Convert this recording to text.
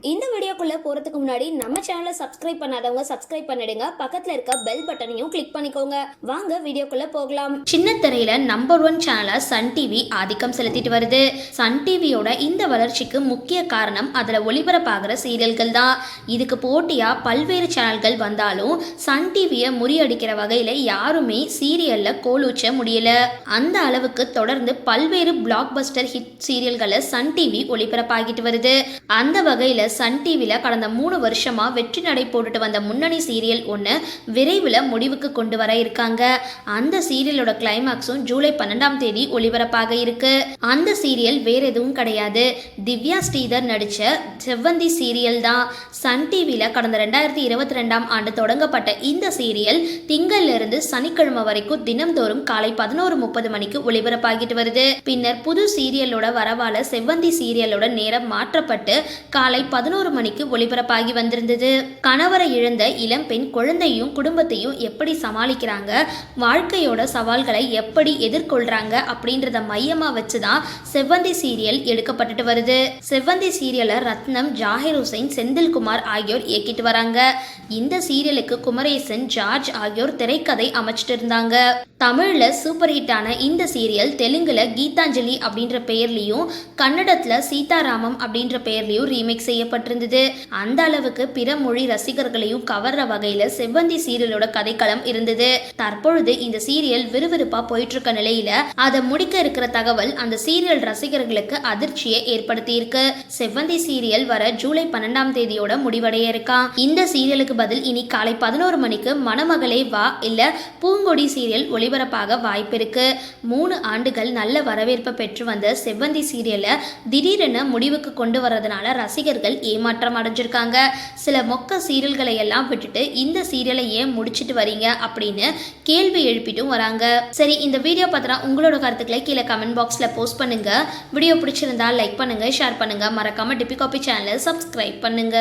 இந்த வீடியோக்குள்ளே போறதுக்கு முன்னாடி நம்ம சேனலை சப்ஸ்கிரைப் பண்ணாதவங்க சப்ஸ்கிரைப் பண்ணிடுங்க. பக்கத்தில் இருக்க பெல் பட்டனையும் கிளிக் பண்ணிக்கோங்க. வாங்க வீடியோக்குள்ளே போகலாம். சின்ன திரையில நம்பர் ஒன் சேனலை சன் டிவி ஆதிக்கம் செலுத்திட்டு வருது. சன் டிவியோட இந்த வளர்ச்சிக்கு முக்கிய காரணம் அதில் ஒளிபரப்பாகிற சீரியல்கள் தான். இதுக்கு போட்டியாக பல்வேறு சேனல்கள் வந்தாலும் சன் டிவியை முறியடிக்கிற வகையில் யாருமே சீரியலில் கோலூச்ச முடியல. அந்த அளவுக்கு தொடர்ந்து பல்வேறு பிளாக் பஸ்டர் ஹிட் சீரியல்களை சன் டிவி ஒளிபரப்பாகிட்டு வருது. அந்த வகையில் சன் சீரியலில் கடந்த மூணு வருஷமா வெற்றி நடை போட்டுட்டு வந்த முன்னணி சீரியல் ஒன்று விரைவில் முடிவுக்கு கொண்டு வர இருக்காங்க. அந்த சீரியலோட கிளைமாக்ஸும் ஜூலை பன்னெண்டாம் தேதி ஒளிபரப்பாக இருக்கு. அந்த சீரியல் வேற எதுவும் கிடையாது. திவ்யா ஸ்ரீதர் நடித்த செவ்வந்தி சீரியல் தான். சன் டிவியில் கடந்த ரெண்டாயிரத்தி இருபத்தி ரெண்டாம் ஆண்டு தொடங்கப்பட்ட இந்த சீரியல் திங்கள்ல இருந்து சனிக்கிழமை வரைக்கும் தினம்தோறும் காலை பதினோரு முப்பது மணிக்கு ஒளிபரப்பாகிட்டு வருது. பின்னர் புது சீரியலோட வரவால செவ்வந்தி சீரியலோட நேரம் மாற்றப்பட்டு காலை பதினோரு மணிக்கு ஒளிபரப்பாகி வந்திருந்தது. கணவரை இழந்த இளம்பெண் குழந்தையும் குடும்பத்தையும் எப்படி சமாளிக்கிறாங்க? வாழ்க்கையோட சவால்களை எப்படி எதிர்கொள்றாங்க? அப்படின்றத மையமா வச்சுதான் செவ்வந்தி சீரியல் எடுக்கப்பட்டுட்டு வருது. செவ்வந்தி சீரியலை ரத்னம் ஜாகிர் ஹுசைன் செந்தில்குமார் ஆகியோர் இயக்கிட்டு வராங்க. இந்த சீரியலுக்கு குமரேசன் ஜார்ஜ் ஆகியோர் திரைக்கதை அமைச்சிட்டு இருந்தாங்க. தமிழில் சூப்பர் ஹிட்டான இந்த சீரியல் தெலுங்கில் கீதாஞ்சலி அப்படின்ற பெயர்லேயும் கன்னடத்தில் சீதாராமம் அப்படின்ற பெயர்லேயும் ரீமேக் செய்யப்பட்டிருந்தது. அந்த அளவுக்கு பிற மொழி ரசிகர்களையும் கவர்ற வகையில் செவ்வந்தி சீரியலோட கதைக்களம் இருந்தது. தற்பொழுது இந்த சீரியல் விறுவிறுப்பாக போயிட்டு இருக்க நிலையில அதை முடிக்க இருக்கிற தகவல் அந்த சீரியல் ரசிகர்களுக்கு அதிர்ச்சியை ஏற்படுத்தியிருக்கு. செவ்வந்தி சீரியல் வர ஜூலை பன்னெண்டாம் தேதியோட முடிவடைய இருக்கான் இந்த சீரியலுக்கு பதில் இனி காலை பதினோரு மணிக்கு மணமகளே வா இல்ல பூங்கொடி சீரியல் ஒளி ஒளிபரப்பாக வாய்ப்பிருக்கு. மூணு ஆண்டுகள் நல்ல வரவேற்பை பெற்று வந்த செவ்வந்தி சீரியலை திடீரென முடிவுக்கு கொண்டு வர்றதுனால ரசிகர்கள் ஏமாற்றம் அடைஞ்சிருக்காங்க. சில மொக்க சீரியல்களை எல்லாம் விட்டுட்டு இந்த சீரியலை ஏன் முடிச்சிட்டு வரீங்க? அப்படின்னு கேள்வி எழுப்பிட்டும் வராங்க. சரி இந்த வீடியோ பார்த்தா உங்களோட கருத்துக்களை கீழே கமெண்ட் பாக்ஸில் போஸ்ட் பண்ணுங்க. வீடியோ பிடிச்சிருந்தா லைக் பண்ணுங்க ஷேர் பண்ணுங்க. மறக்காம டிபி காபி சேனலை சப்ஸ்கிரைப் பண்ணுங்க.